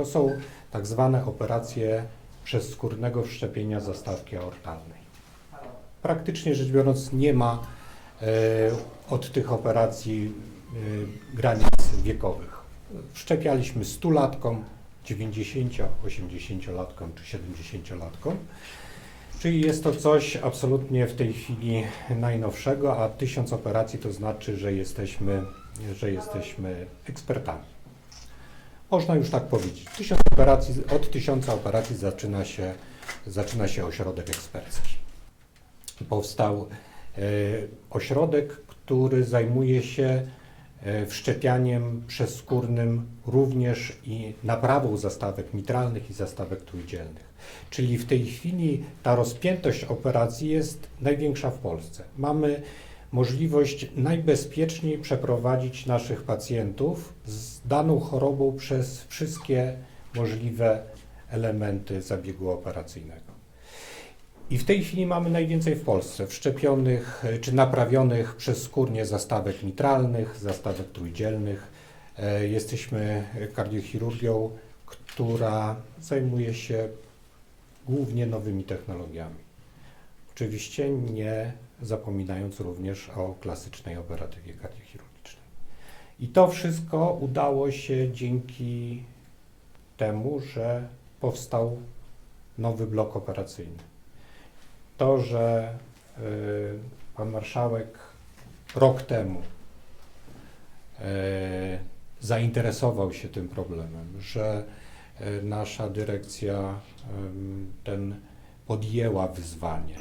To są tak zwane operacje przezskórnego wszczepienia zastawki aortalnej. Praktycznie rzecz biorąc nie ma e, od tych operacji e, granic wiekowych. Wszczepialiśmy 100-latkom, 90, 80-latkom czy 70-latkom. Czyli jest to coś absolutnie w tej chwili najnowszego, a tysiąc operacji to znaczy, że jesteśmy, że jesteśmy ekspertami. Można już tak powiedzieć. Tysiąc operacji, od tysiąca operacji zaczyna się, zaczyna się ośrodek ekspercki. Powstał e, ośrodek, który zajmuje się e, wszczepianiem przezskórnym również i naprawą zastawek mitralnych i zastawek trójdzielnych. Czyli w tej chwili ta rozpiętość operacji jest największa w Polsce. Mamy możliwość najbezpieczniej przeprowadzić naszych pacjentów z daną chorobą przez wszystkie możliwe elementy zabiegu operacyjnego. I w tej chwili mamy najwięcej w Polsce wszczepionych e, czy naprawionych przez skórnie zastawek mitralnych, zastawek trójdzielnych. E, Jesteśmy kardiochirurgią, która zajmuje się głównie nowymi technologiami. Oczywiście nie zapominając również o klasycznej operatywie kardiochirurgicznej. I to wszystko udało się dzięki temu, że powstał nowy blok operacyjny. To, że y, pan marszałek rok temu y, zainteresował się tym problemem, że y, nasza dyrekcja ten podjęła wyzwanie.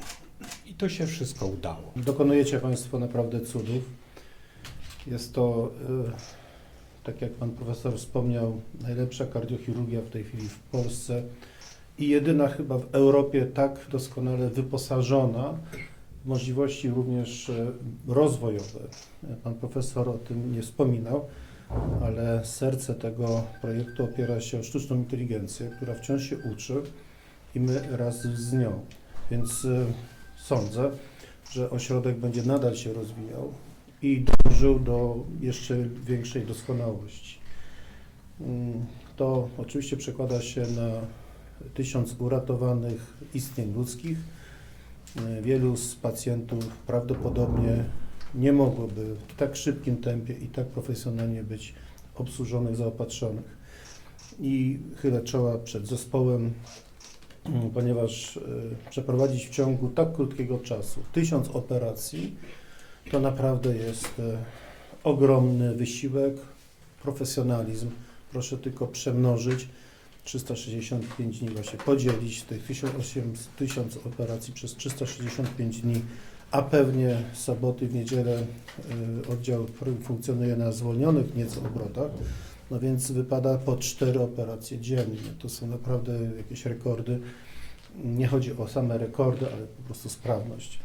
I to się wszystko udało. Dokonujecie Państwo naprawdę cudów. Jest to, y, tak jak Pan Profesor wspomniał, najlepsza kardiochirurgia w tej chwili w Polsce i jedyna chyba w Europie tak doskonale wyposażona w możliwości również y, rozwojowe. Pan Profesor o tym nie wspominał, ale serce tego projektu opiera się o sztuczną inteligencję, która wciąż się uczy i my raz z nią. Więc y, sądzę, że ośrodek będzie nadal się rozwijał i dążył do jeszcze większej doskonałości. Mm, To oczywiście przekłada się na tysiąc uratowanych istnień ludzkich. Y, Wielu z pacjentów prawdopodobnie nie mogłoby w tak szybkim tempie i tak profesjonalnie być obsłużonych, zaopatrzonych. I chylę czoła przed zespołem Mm, ponieważ y, przeprowadzić w ciągu tak krótkiego czasu tysiąc operacji to naprawdę jest y, ogromny wysiłek, profesjonalizm. Proszę tylko przemnożyć 365 dni, właśnie podzielić tych 1800 1000 operacji przez 365 dni, a pewnie soboty, w niedzielę y, oddział funkcjonuje na zwolnionych nieco obrotach. No więc wypada po cztery operacje dziennie. To są naprawdę jakieś rekordy. Nie chodzi o same rekordy, ale po prostu sprawność.